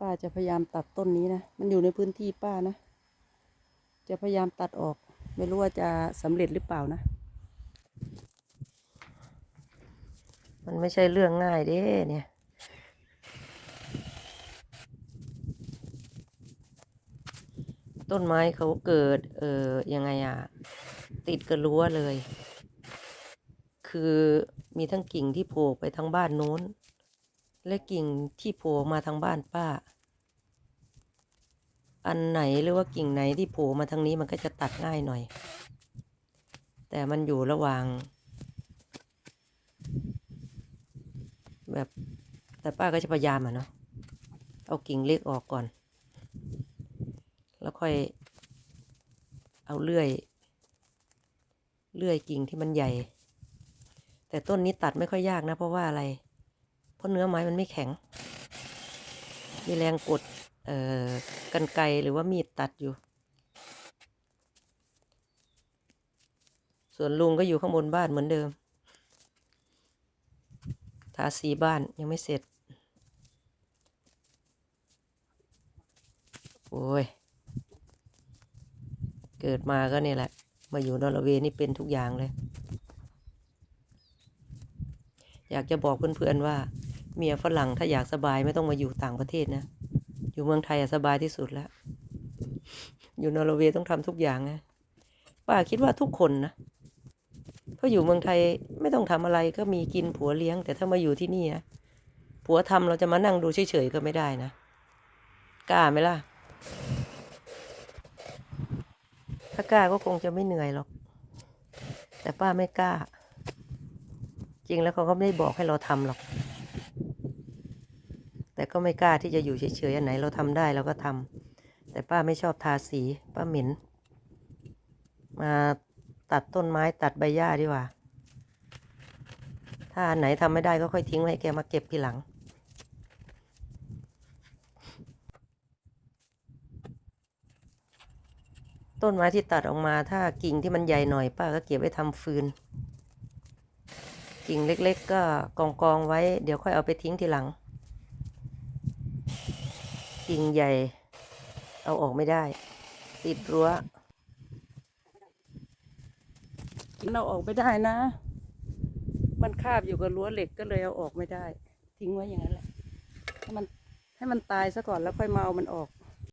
ป้าจะพยายามตัดต้นนี้นะ มันอยู่ในพื้นที่ป้านะ จะพยายามตัดออก ไม่รู้ว่าจะสำเร็จหรือเปล่านะ มันไม่ใช่เรื่องง่ายเด้เนี่ยต้นไม้เขาเกิด เออยังไงอะติดกับรั้วเลย คือมีทั้งกิ่งที่โผล่ไปทางบ้านโน้น และกิ่งที่โผล่มาทางบ้านป้า อันไหนหรือว่ากิ่งไหนที่โผล่มาทางนี้มันก็จะตัดง่ายหน่อย แต่มันอยู่ระหว่าง แบบแต่ป้าก็จะพยายามอะเนาะเอากิ่งเล็กออกก่อน แล้วค่อย เอาเลื่อย เลื่อยกิ่งที่มันใหญ่ แต่ต้นนี้ตัดไม่ค่อยยากนะ เพราะว่าอะไร เพราะเนื้อไม้มันไม่แข็ง มีแรงกดเอ่อกันไกรหรือว่ามีดตัดอยู่ ส่วนลุงก็อยู่ข้างบนบ้านเหมือนเดิม ทาสีบ้านยังไม่เสร็จ โอ้ย เกิดมาก็นี่แหละ มาอยู่นอร์เวย์นี่เป็นทุกอย่างเลย อยากจะบอกเพื่อนๆว่า เมียฝรั่งถ้าอยากสบายไม่ต้องมาอยู่ต่างประเทศนะ อยู่เมืองไทยสบายที่สุดแล้ว อยู่นอร์เวย์ต้องทำทุกอย่างนะป้าคิดว่าทุกคนนะเพราะอยู่เมืองไทยไม่ต้องทำอะไรก็มีกินผัวเลี้ยง แต่ถ้ามาอยู่ที่นี่นะผัวทำเราจะมานั่งดูเฉยๆก็ไม่ได้นะกล้าไหมล่ะ ถ้ากล้าก็คงจะไม่เหนื่อยหรอก แต่ป้าไม่กล้า จริงแล้วเขาก็ไม่ได้บอกให้เราทำหรอก ก็ไม่กล้าที่จะอยู่เฉยๆอันไหนเราทำได้เราก็ทำแต่ป้าไม่ชอบทาสี ป้าเหม็น มาตัดต้นไม้ตัดใบหญ้าดีกว่า ถ้าอันไหนทำไม่ได้ก็ค่อยทิ้งไว้ให้แกมาเก็บทีหลังต้นไม้ที่ตัดออกมาถ้ากิ่งที่มันใหญ่หน่อยป้าก็เก็บไว้ทำฟืน กิ่งเล็ก ๆ ก็กองกองๆไว้เดี๋ยวค่อยเอาไปทิ้งทีหลัง กิ่งใหญ่ เอาออกไม่ได้ ติดรั้วเราออกไม่ได้นะ มันคาบอยู่กับรั้วเหล็กก็เลยเอาออกไม่ได้ ทิ้งไว้อย่างนั้นแหละให้มันให้มันตายซะก่อนแล้วค่อยมาเอามันออก